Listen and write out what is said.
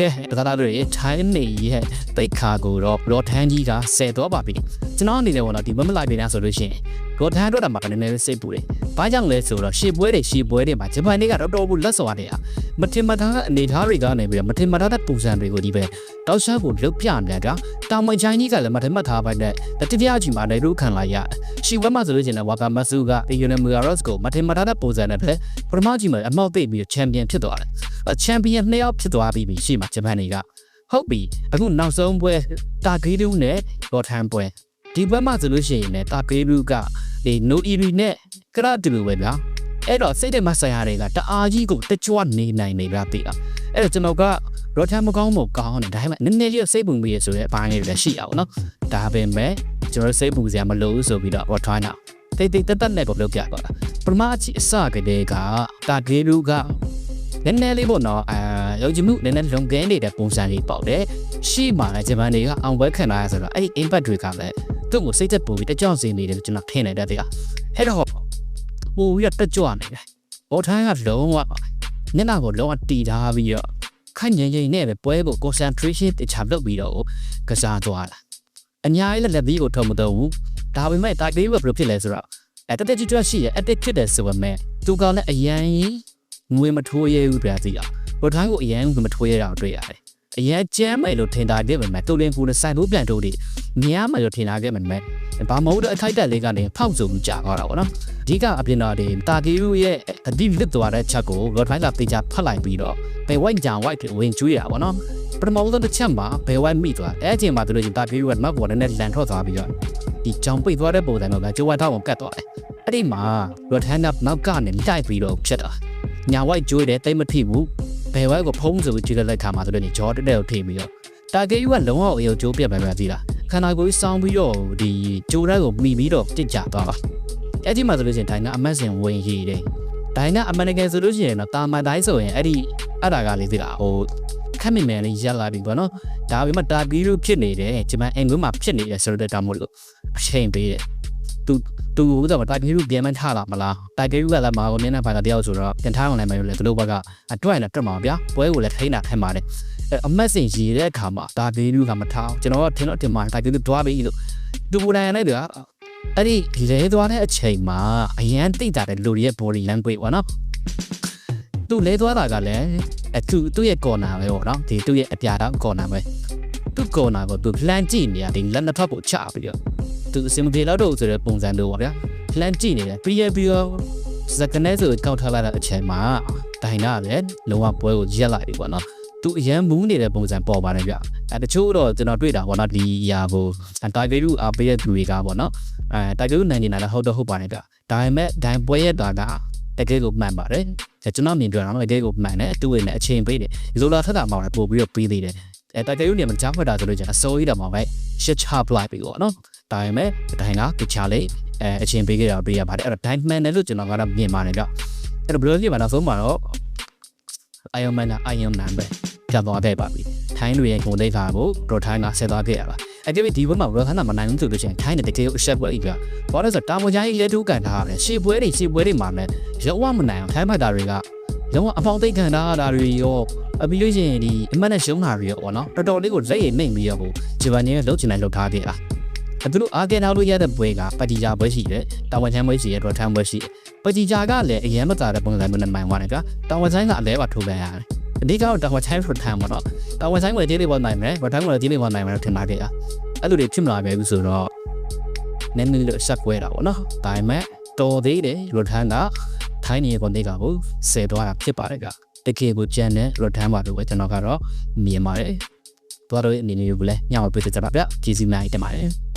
ကဲဒါသာတို့ရေထိုင်းနေရဲ့တိတ်ခါကိုတော့ရောထန်းကြီးကဆယ်တော့ပါပြီကျွန်တော်အနေနဲ့ပေါ့နော်ဒီမမလိုက်ပြနေဆိုလို့ရှိရင်ရောထန်းတော့တာမှာကနည်းနည်းစိတ်ပူတယ်ဘာကြောင့်လဲဆိုတော့ရှေ့ပွဲတွေရှေ့ပွဲတွေမှာဂျပန်တွေကတော်တော်ဘူးလက်စော်ရတယ်อ่ะမထင်မှတ်သားအနေထားတွေကနေပြီးတော့မထင်မှတ်သားတဲ့ပုံစံတွေကိုဒီပဲတောက်ရှားကိုလုတ်ပြနေတာတောင်မချိုင်းကြီးကလည်းမထင်မှတ်ထားပါနဲ့တတိယအချိန်မှာလည်းရုခံလာရရှေ့ပွဲမှာဆိုလို့ရှိရင်ဝါကာမဆူကဒီယူနီမူရာရော့စ်ကိုမထင်မှတ်သားတဲ့ပုံစံနဲ့ပဲပထမအချိန်မှာအမောက်သိပ်ပြီးချန်ပီယံဖြစ်သွားတယ်ချန်ပီယံနှစ်ယောက်ဖြစ်သွားပြီးပြီရှေ့မှာဂျပန်တွေကဟုတ်ပြီအခုနောက်ဆုံးပွဲတာဂီလူနဲ့ရောထန်ပွဲဒီဘက်မှာဆိုလို့ရှိရင်လည်းတာဂီလူက ဒီနိုအီရီနဲ့ကရတူလိုပဲဗျာအဲ့တော့စိတ်တဲ့မဆိုင်ရတွေကတအားကြီးကိုတကြွနေနိုင်နေပါသေးတာအဲ့တော့ကျွန်တော်ကရောထန်မကောင်းမို့ကောင်းတယ်ဒါပေမဲ့နည်းနည်းလေးစိတ်ပူမိရဆိုတဲ့အပိုင်းလေးလည်းရှိအောင်နော်ဒါပေမဲ့ကျွန်တော်စိတ်ပူစရာမလိုဘူးဆိုပြီးတော့ရောထန်နာတိတ်တိတ်တက်တက်နဲ့ကိုလုပ်ပြပါလားပထမအချီအစကတည်းကတာဂီလူကနည်းနည်းလေးပေါ့နော်အာရုပ်ကြည့်မှုနည်းနည်းလုံကဲနေတဲ့ပုံစံလေးပေါ့တယ်ရှိမှလည်းဂျပန်တွေကအောင်ပွဲခံလာရဆိုတော့အဲ့ဒီ impact တွေကလည်း သူ့ကိုစိတ်သက်ပူပြီးတကြောင်စင်နေတယ်လို့ကျွန်တော်ထင်နေတဲ့တရားအဲ့တော့ပိုပြီးတော့တက်ကြွနေတယ်ဘောထိုင်းကလုံးဝညနာကိုလုံးဝတီထားပြီးတော့ခိုင်ငင်ငင်နဲ့ပဲပွဲကို concentration တခြားလုပ်ပြီးတော့ကစားသွားတာအညာကြီးလက်လက်ပြီးကိုထုံမတော့ဘူးဒါပေမဲ့တိုက်ပေးဘယ်လိုဖြစ်လဲဆိုတော့အဲတက်တက်ကြွကြွရှိရ edit ဖြစ်တယ်ဆိုပေမဲ့သူကလည်းအရန်ကြီးငွေမထိုးရဲဘူးပြစီအောင်ဘောထိုင်းကိုအရန်ငွေမထိုးရဲတာတွေ့ရတယ် အရန်ကြမ်းမယ်လို့ထင်တာတဲ့ပေမဲ့တူလင်ကူနဲ့ဆိုင်လို့ပြန်တိုးတယ်မြားမယ်လို့ထင်တာခဲ့ပေမဲ့ဘာမဟုတ်တဲ့အခိုက်အတန့်လေးကနေဖောက်စုံကြာသွားတာပေါ့နော်အဓိကအပြင်တော့ဒီတာကီယူရဲ့အဒီလစ်သွားတဲ့ချက်ကိုရော်ထိုင်းကတေချာဖတ်လိုက်ပြီးတော့ဘယ်ဝိုက်ကြံဝိုက်ဝင်ကျွေးတာပေါ့နော်ပထမဆုံးတစ်ချက်မှာဘယ်ဝိုက်မိသွားအဲ့အချိန်မှာတို့လို့ချင်းတာကီယူကနောက်ပေါ်နဲ့လန်ထွက်သွားပြီးတော့ဒီကြောင်ပိတ်သွားတဲ့ပုံစံမျိုးကကျိုးဝါထောက်ကိုကတ်သွားတယ်အဲ့ဒီမှာရော်ထိုင်းကနောက်ကနေတိုက်ပြီးတော့ဖြစ်တာညာဝိုက်ကျွေးတယ်တိတ်မထိဘူး ဘယ်ဝိုက်ကိုဖုံးဆိုပြီးကြည့်လိုက်ခါမှာဆိုလို့ညဂျော်တက်တက်ကိုထိပြီးတော့တာကေယူကလုံးဝအယုံကျိုးပြတ်ပဲပဲကြည့်လားခန္ဓာကိုယ်ကြီးစောင်းပြီးတော့ဒီကြိုးရက်ကိုမိပြီးတော့တစ်ကြသွားပါအဲ့ဒီမှာဆိုလို့ရှိရင်ဒိုင်နာအမတ်စင်ဝင်ရည်တယ်ဒိုင်နာအမေရိကန်ဆိုလို့ရှိရင်တော့တာမန်တိုင်းဆိုရင်အဲ့ဒီအဲ့ဒါကလေးသိလားဟိုခက်မိမယ်လေးရက်လာပြီပေါ့နော်ဒါပေမဲ့တာပီရုဖြစ်နေတယ်ဂျမန်အင်္ဂွန်းမှာဖြစ်နေတယ်ဆိုတော့တာမို့လို့အချိန်ပေးတယ် သူသူဟိုတော့တိုင်ပီရုပြန်မထလာမလားတိုင်ပီရုကလည်းမာကိုမျက်နှာပါကတယောက်ဆိုတော့ပြန်ထားအောင်လိုက်မယ်လို့လေသူတို့ဘက်ကအတွဲနဲ့တက်မှာဗျာပွဲကိုလည်းထိန်းတာထိုင်ပါတယ်အမတ်စင်ရည်တဲ့အခါမှာဒါဘေးလူကမထားကျွန်တော်ကထင်တော့တင်မှာတိုင်ပီရုတွားပြီလို့သူပူတိုင်းနဲ့တူအဲ့ဒီလဲသွားတဲ့အချိန်မှာအရန်တိတ်တာတဲ့လူတွေရဲ့ body language ပေါ့နော်သူလဲသွားတာကလည်းအသူသူ့ရဲ့ corner ပဲပေါ့နော်ဒီသူ့ရဲ့အပြာတော့ corner ပဲသူ့ corner ကိုသူလှမ်းကြည့်နေရဒီလက်နှစ်ဖက်ကိုချပြီးတော့ သူအစင်မပြေတော့တော့ဆိုတဲ့ပုံစံတို့ပေါ့ဗျာလှမ်းကြည့်နေတယ်ပြီးရပြီးတော့စကနေဆိုကောက်ထားလိုက်တဲ့အချိန်မှာဒိုင်နာလည်းလုံးဝပွဲကိုရက်လိုက်ပြီပေါ့နော်သူအရန်မူးနေတဲ့ပုံစံပေါ်ပါတယ်ဗျအဲတချို့တော့ကျွန်တော်တွေ့တာပေါ့နော်ဒီຢာကိုတိုင်ပေရုအားပေးတဲ့သူတွေကပေါ့နော်အဲတိုင်ပေရုနိုင်နေတာလည်းဟုတ်တော့ဟုတ်ပါတယ်ဗျဒါပေမဲ့ဒိုင်ပွဲရတာကတကယ်ကိုမှန်ပါတယ်ကျွန်တော်မြင်တွေ့တာတော့တကယ်ကိုမှန်တယ်သူ့ရဲ့နဲ့အချိန်ပေးတယ်ဇိုလာထက်တာမှလည်းပို့ပြီးတော့ပေးသေးတယ်အဲတိုင်ပေရုနေမှာကြားဖွက်တာဆိုလို့ကျန်အစိုးရတာမှာပဲရှစ်ချပလိုက်ပြီပေါ့နော် ဒါပေမဲ့ဒိုင်ကတခြားလေးအဲအချိန်ပေးခဲ့တာပေးရပါတယ်အဲ့တော့ဒိုင်မှန်တယ်လို့ကျွန်တော်ကတော့မြင်ပါတယ်ဗျအဲ့တော့ဘယ်လိုဖြစ်မှာလဲဆိုမှတော့ Iron Man နဲ့ Iron Man ပဲပြတ်သွားခဲ့ပါပြီ။ထိုင်းတွေရဲ့ဂုဏ်သိက္ခာကိုပရိုထိုင်းကဆက်သွားခဲ့ရပါ။အဲ့ဒီဒီဘက်မှာဘယ်ခါမှမနိုင်ဘူးဆိုလို့ရှိရင်ထိုင်းနဲ့တကယ်ကိုအဆက်ပွဲကြီးပြ။ဘာလို့လဲဆိုတော့တာမန်ကြီးလက်တူးကန်ထားရတယ်။ရှေ့ပွဲတွေရှေ့ပွဲတွေမှာလည်းရောမနိုင်အောင်ထိုင်းဖက်တာတွေကလုံးဝအပေါင်းသိမ့်ခံထားတာတွေရောအပြီးလို့ရှိရင်ဒီအမတ်နဲ့ရှုံးတာတွေရောပေါ့နော်တော်တော်လေးကိုလက်ရည်နှိမ့်ပြီးတော့ကိုဂျပန်ရဲ့လှုပ်ချင်တိုင်းလှုပ်ထားခဲ့တာ။ အဲ့ဒါလို့အာဂန်နောက်လို့ရတဲ့ပွဲကပတီဂျာပွဲရှိတယ်။တာဝန်ချမ်းပွဲရှိတယ်ဒေါ်ထမ်းပွဲရှိတယ်။ပတီဂျာကလည်းအရင်မသားတဲ့ပုံစံမျိုးနဲ့မှန်သွားတယ်ကတာဝန်ဆိုင်ကအလဲပါထိုးပန်ရတယ်။အဓိကတော့တာဝန်ဆိုင်ဖရထမ်းပေါ့နော်တာဝန်ဆိုင်ဝယ်သေးလေးပေါ်နိုင်မယ်ဗထမ်းဝယ်သေးလေးပေါ်နိုင်မယ်လို့ထင်တာကြရအဲ့လိုတွေဖြစ်မလာပဲဘူးဆိုတော့နည်းနည်းလေးဆက်ကွဲတာပေါ့နော်ဒါပေမဲ့တော်သေးတယ်ရထမ်းကထိုင်းနေကုန်တဲ့ကကိုဆယ်သွားတာဖြစ်ပါတယ်ကတကယ်ကိုကြမ်းတဲ့ရထမ်းပါလို့ပဲကျွန်တော်ကတော့မြင်ပါတယ်သွားတော့အနေနဲ့ဘူးလဲညောင်ပေးကြတာဗျကျေးဇူးများတင်ပါတယ်